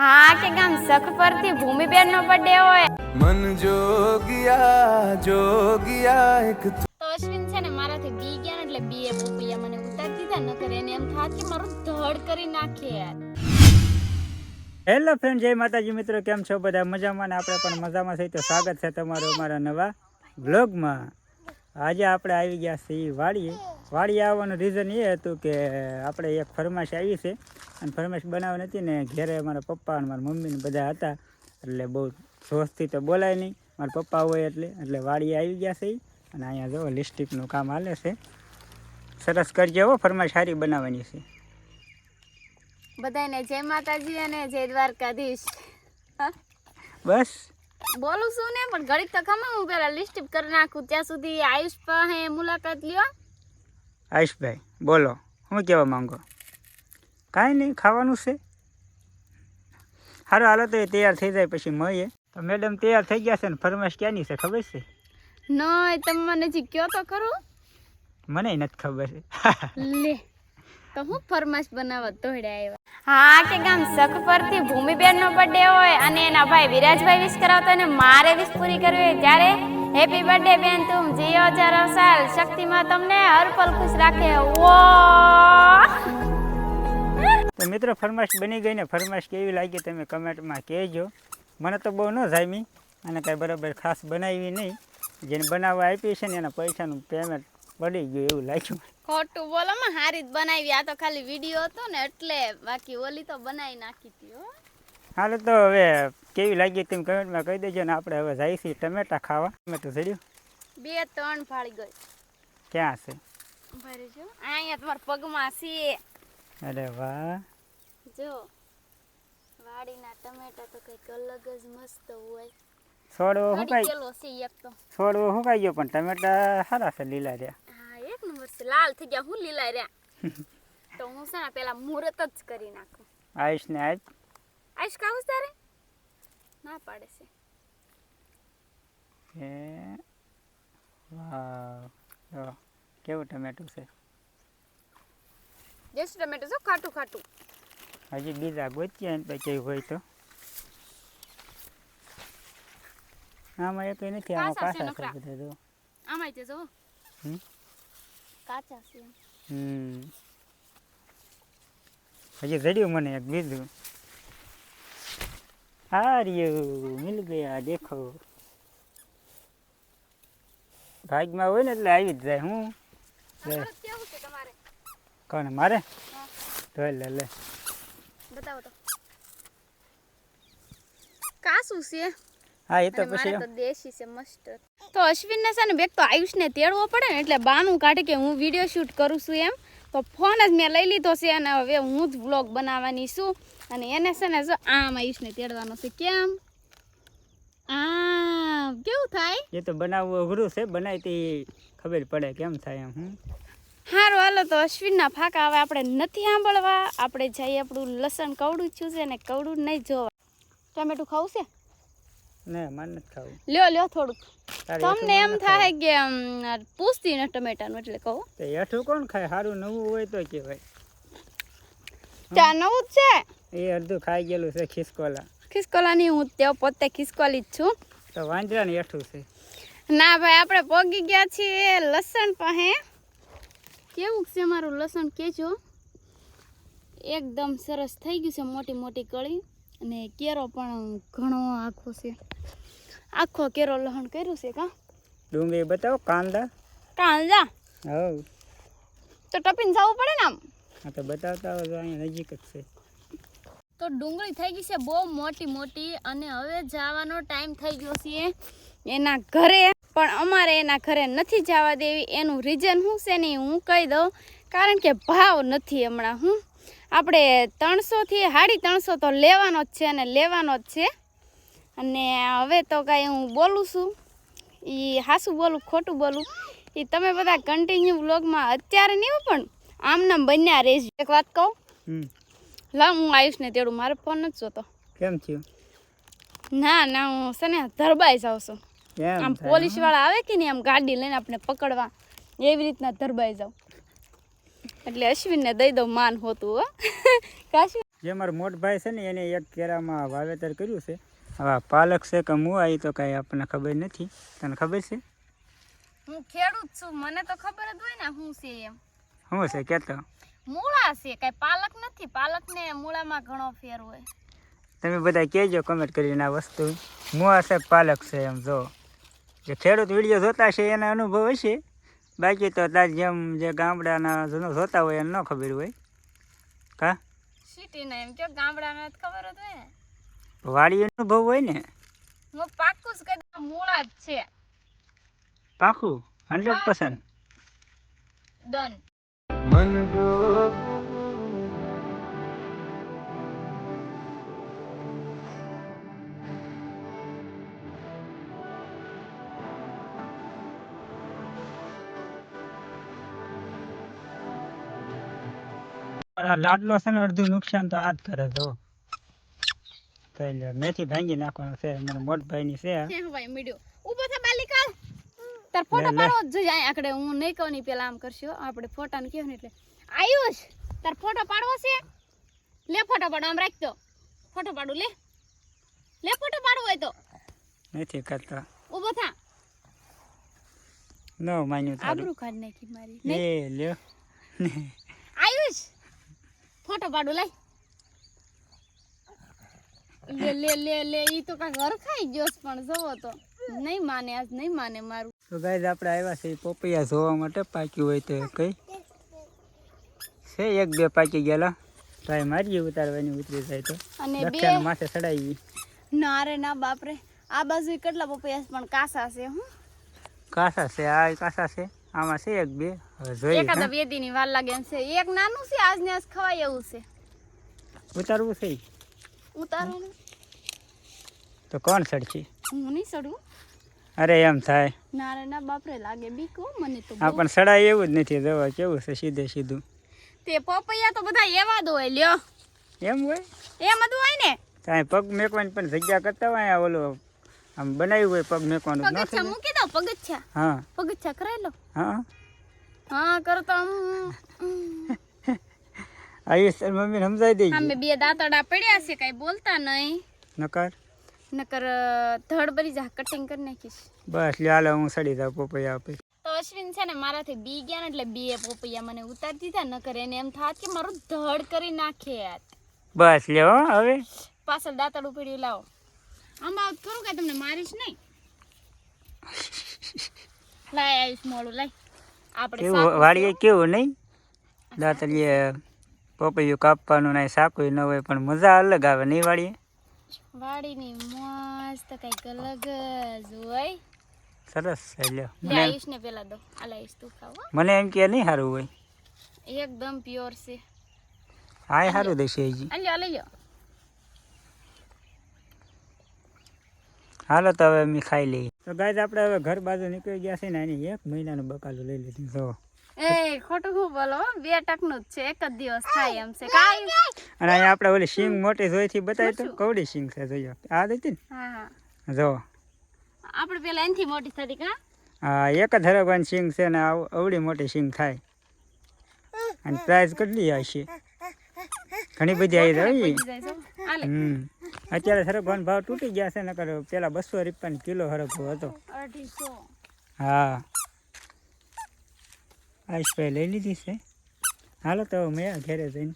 હા કે ગામ સખ પરથી ભૂમિબેન નો બર્થડે હોય. મન જોગિયા જોગિયા એક તો. અશ્વિન છે ને મારાથી બી ગયા એટલે બી એ પોપિયા મને ઉતાર દીધા નકર એને એમ થાત કે મારું ધડ કરી નાખે. યાર હેલો ફ્રેન્ડ જય માતાજી મિત્રો કેમ છો બધા? મજામાં ને આપણે પણ મજામાં છે તો સ્વાગત છે તમારું અમારા નવા બ્લોગમાં આજે આપણે આવી ગયા છીએ વાડીએ. વાડીએ આવવાનું રીઝન એ હતું કે આપણે એક ફરમાશ આવી છે. અને ફરમાશ બનાવવાની હતી ને ઘેરે મારા પપ્પા અને મારા મમ્મીને બધા હતા. એટલે બહુ જોશથી તો બોલાય નહીં. મારા પપ્પા હોય એટલે એટલે વાડીએ આવી ગયા છે અને અહીંયા જો લિસ્ટિકનું કામ હાલે છે. સરસ કરજે હો ફરમાશ સારી બનાવવાની છે. બધાને જય માતાજી અને જય દ્વારકાધીશ? બસ. બોલું શું ને પણ ઘડીક તો ખમા હું પેલા લિસ્ટ કરી નાખું. ત્યાં સુધી આયુષ પાસે મુલાકાત લ્યો. આયુષભાઈ બોલો હું કહેવા માંગો? કાંઈ નહીં ખાવાનું છે. સારું હાલો તો એ તૈયાર થઈ જાય પછી મળીએ. તો મેડમ તૈયાર થઈ ગયા છે ને ફરમાશ ક્યાંની છે ખબર છે? નય તમે મને હજી કયો તો ખરું? મને નથી ખબર છે. લે. તો હું ફરમાશ બનાવવા દોડ્યા આવ્યા. હા કે ગામ સખ પરથી ભૂમિબેન નો બર્થડે હોય અને એના ભાઈ વિરાજભાઈ વિશ કરાવતા અને મારે વિશ પૂરી કરવી હોય ત્યારે હેપી બર્થડે બેન તું જીઓ હજારો સાલ. શક્તિમાં તમને હર પલ ખુશ રાખે. ઓ તો મિત્રો ફરમાશ બની ગઈ ને ફરમાશ કેવી લાગી તમે કમેન્ટમાં કહેજો. મને તો બહુ ન જામી અને કાંઈ બરાબર ખાસ બનાવી નહીં. જેને બનાવવા આપી છે ને એના પૈસાનું પેમેન્ટ પડી ગયું એવું લાગ્યું. ખોટું બોલો માં હારી જ બનાવી. આ તો ખાલી વીડિયો હતો ને એટલે બાકી ઓલી તો બનાવી નાખી હતી હો. હાલો તો હવે કેવી લાગી તમે કમેન્ટમાં કહી દેજો ને આપણે હવે છીએ ટમેટા ખાવા. ટમેટું ચડ્યું બે ત્રણ ફાળી ગઈ. ક્યાં છે? ભરી જો. અહીંયા તમારા પગમાં છે. અરે વાહ. જો વાડીના ટમેટા તો કંઈક અલગ જ મસ્ત હોય. છોડવો હુકાઈ છોડવો હુકાઈ ગયો પણ ટમેટા સારા છે લીલા રહ્યા. નંબર લાલ થઈ ગયા હું લીલા રહ્યા. તો હું છે ને પેલા મુહૂર્ત જ કરી નાખું. આયુષ ને આજ આયુષ કાવું તારે? ના પાડે છે. એ વાહ કેવું ટમેટું છે? જેસ ટમેટું છે ખાટું ખાટું. હજી બીજા ગોચ્યા ને પછી હોય તો. આમાં એક નથી આમાં કાચા છે બધા જો આમાંય જો હમ? કાચા છે. હમ. હજી જડ્યું મને એક બીજું. હાર્યું મિલ ગયા દેખો. ભાગમાં હોય ને એટલે આવી જ જાય હું? કોને મારે. તો લે લે. બતાવો તો. કાસું છે. હા એ તો પછી દેશી છે મસ્ત તો અશ્વિનને છે ને બેક તો આયુષને તેડવો પડે ને એટલે બાનું કાઢે કે હું વીડિયો શૂટ કરું છું એમ. તો ફોન જ મેં લઈ લીધો છે અને હવે હું જ વ્લોગ બનાવવાની છું. અને એને છે ને જો આમ આયુષને તેડવાનો છે. કેમ? આમ. કેવું થાય? એ તો બનાવવું અઘરું છે બનાવી ખબર પડે કેમ થાય એમ હું સારું હાલો તો અશ્વિનના ફાકા હવે આપણે નથી સાંભળવા. આપણે જઈએ આપણું લસણ કવડું છું છે ને કવડું નહીં જોવા. ટમેટું ખાવું છે? ને મારે નથી ખાવું. લ્યો લ્યો થોડુંક. તમને એમ થાય કે પૂછતી ને ટમેટાનું એટલે કહું. તો એઠું કોણ ખાય? સારું નવું હોય તો કહેવાય. ચા નવું જ છે? એ અડધું ખાઈ ગયેલું છે ખિસકોલા. ની હું તે પોતે ખિસકોલી જ છું. તો વાંદરા ને એઠું છે. ના ભાઈ આપણે પોગી ગયા છીએ લસણ પાસે. કેવું છે મારું લસણ? કેજો. એકદમ સરસ થઈ ગયું છે મોટી મોટી કળી. અને કેરો પણ ઘણો આખો છે. આખો કેરો લહણ કર્યું છે કા? ડુંગળી બતાવો કાંદા? કાંદા? હવ. તો ટપીને જવું પડે ને આમ? હા તો બતાવતા હોય અહીંયા નજીક જ છે. તો ડુંગળી થઈ ગઈ છે બહુ મોટી મોટી અને હવે જવાનો ટાઈમ થઈ ગયો છે એના ઘરે. પણ અમારે એના ઘરે નથી જવા દેવી એનું રીઝન શું છે ને હું કહી દઉં. કારણ કે ભાવ નથી હમણાં હું આપણે ત્રણસોથી સાડી ત્રણસો તો લેવાનો જ છે અને લેવાનો જ છે. અને હવે તો કાંઈ હું બોલું છું. એ હાસું બોલું ખોટું બોલું. એ તમે બધા કન્ટિન્યુ વ્લોગમાં અત્યારે નહીં પણ આમ નામ બન્યા રહેજો. એક વાત કહું? લા હું આયુષને તેડું. મારો ફોન નથી જોતો. કેમ થયું? ના ના હું છે ને ધરબાઈ જાઉં છું. આમ પોલીસવાળા આવે કે નહીં આમ ગાડી લઈને આપણે પકડવા. એવી રીતના ધરબાઈ જાઉં. એટલે અશ્વિનને દઈ દઉં માન હોતું હો. કાશ્મીર જે મારો મોટ ભાઈ છે ને એને એક કેરામાં વાવેતર કર્યું છે. હવે પાલક છે કે હું એ તો કાંઈ આપણને ખબર નથી. તને ખબર છે? હું ખેડૂત છું મને તો ખબર જ હોય ને શું છે એમ. શું છે કેતો? મૂળા છે કાંઈ પાલક નથી. પાલક ને મૂળામાં ઘણો ફેર હોય. તમે બધા કહેજો કમેન્ટ કરીને આ વસ્તુ. મૂળા છે પાલક છે એમ જો. જે ખેડૂત વીડિયો જોતા છે એના અનુભવ હશે. બાકી તો તાર જેમ જે ગામડાના જૂનો જોતા હોય એને ન ખબર હોય. કા? સિટી ના એમ કે ગામડાના ખબર જ હોય ને વાડી અનુભવ હોય ને? હું પાક્કું જ કદા મૂળા જ છે. પાકું હંડ્રેડ પર્સન્ટ ડન. मन जो આ લાડલો છે ને અડધું નુકસાન તો આ જ કરે જો મેથી ભાંગી નાખવાનું છે મને મોટભાઈ ની છે ભાઈ ઊભો થા બાલિકા. તાર ફોટો પાડો. જ જાય આકડે. હું નહીં કહું ની પેલા આમ કરશો આપણે ફોટા ને કહો ને એટલે. આયુષ તાર ફોટો પાડવો છે? લે ફોટો પાડો આમ રાખજો ફોટો પાડું લે. લે ફોટો પાડવો હોય તો. નથી કરતા. ઊભો થા. ન માન્યું તારું. આબરૂ કાઢ નાખી મારી? એ લ્યો. આયુષ ફોટો પાડું લઈ લે લે લે લે ઈ તો કાંઈક હરખાઈ ગયો પણ જોવો તો. નહીં માને આજ નહીં માને મારું. તો ગાઈઝ આપણે આવ્યા છે પોપૈયા જોવા માટે પાક્યું હોય તો કઈ. છે એક બે પાકી ગયેલા. ટ્રાય મારીએ ઉતારવાની ઉતરી જાય તો. અને બે માથે ચડાવી. ના રે ના બાપરે. આ બાજુ કેટલા પપૈયા પણ કાસા છે હું. કાસા છે આ કાસા છે. આમાં છે એક બે. જોઈએ એકાદા હા. બે દી ની વાર લાગે એમ છે. એક નાનું છે આજ ને આજ ખવાય એવું છે. ઉતારવું છે ઉતારવું તો કોણ સડશે? હું નહીં સડું. અરે એમ થાય. ના રે ના બાપરે લાગે બીક હો મને તો આ પણ સડાય એવું જ નથી જવા. કેવું છે સીધે સીધું? તે પપૈયા તો બધા એવા દો લ્યો. એમ હોય? એમ જ હોય ને. કાંઈ પગ મેકવાની પણ જગ્યા કરતા હોય ઓલું આમ બનાવ્યું હોય પગ મેકવાનું. પગથિયા મૂકી દો પગથિયા હા. પગથિયા કરાવી લો. હા. હા કરતો આઈ સર મમ્મી સમજાઈ દેજે. અમે બે દાંતડા પડ્યા છે કઈ બોલતા નહીં. નકર? નકર ધડ બરી જા કટિંગ કરી નાખીશ. બસ લ્યાલે હું સડી જાઉં પપૈયા આપી. તો અશ્વિન છે ને મારાથી બી ગયા ને એટલે બે પોપૈયા મને ઉતારી દીધા નકર એને એમ થાત કે મારું ધડ કરી નાખે યાર. બસ લ્યો હવે. પાછળ દાંતડું પડ્યું લાવો. આવું કરું કે તમને મારીશ નહીં. લાય આવીશ મોડું લાય. આપણે વાડીએ કેવું નહીં? દાતલીએ પપૈયું કાપવાનું નહીં સાકું ન હોય પણ મજા અલગ આવે નહીં વાડીએ? વાડીની મસ્ત કંઈક અલગ જ હોય. સરસ છે લ્યો. મને આયુષ ને પેલા દો. આ આયુષ તું ખાવ. મને એમ કે નહીં સારું હોય. એકદમ પ્યોર છે. હા સારું દેશે હજી. આ લ્યો લઈ લ્યો. હાલો તો હવે અમે ખાઈ લઈએ. તો ગાય આપણે હવે ઘર બાજુ નીકળી ગયા છે ને એની એક મહિનાનું બકાલું લઈ લીધું. જો. એ ખોટું શું બોલો? બે ટકનું જ છે એક જ દિવસ થાય એમ છે. કાંઈ અને અહીંયા આપણે ઓલી સિંગ મોટી જોઈથી બતાવી તો કવડી સિંગ છે જોયો. આ હતી હા હા. ને જો. આપણે પેલા એનથી મોટી થતી કા? આ એક જ હરગવાની સિંગ છે ને આવ- અવડી મોટી સિંગ થાય. અને પ્રાઇસ કેટલી હશે? ઘણી બધી આવી જાય હમ. અત્યારે સરગવાનો ભાવ તૂટી ગયા છે નકર પેલા બસો રૂપિયાનો કિલો સરગવો હતો. હા. આઈસ ભાઈ લઈ લીધી છે. હાલો તો મેં ઘેરે જઈને